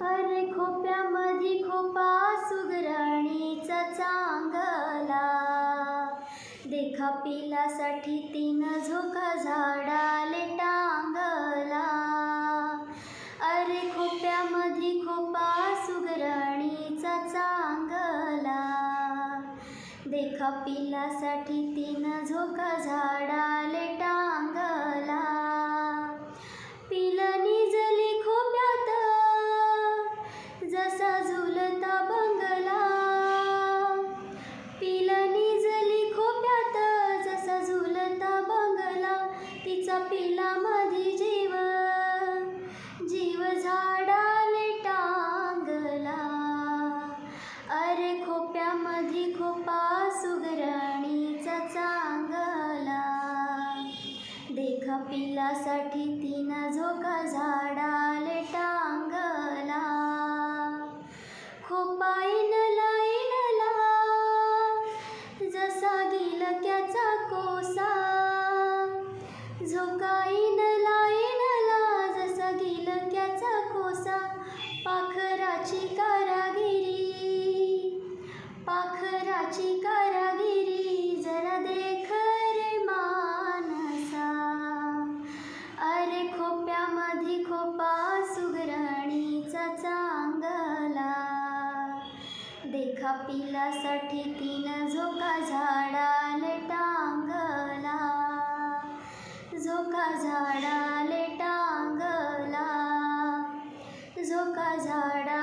अरे खोप्यामधी खोपा सुगरणीचा चांगला. देखा पिलासाठी तीन झोका झाडाले टांगला. अरे खोप्यामधी खोपा सुगरणीचा चांगला. देखा पिलासाठी तीन झोका झाडा अरे खोप्यामधी खोपा सुगरणीचा चांगला. देखा पिलासाठी तीन झोका झाडाले टांगला. खोपाईन लाईनला जसा गिलक्याचा कोसा देवाची कारागिरी जरा देख रे मानसा. अरे खोप्यामध्ये खोपा सुगरणीचा चांगला. देखा पिलासाठी तिनं झोका झाडाले टांगला. झोका झाडाले टांगला. झोका झाडा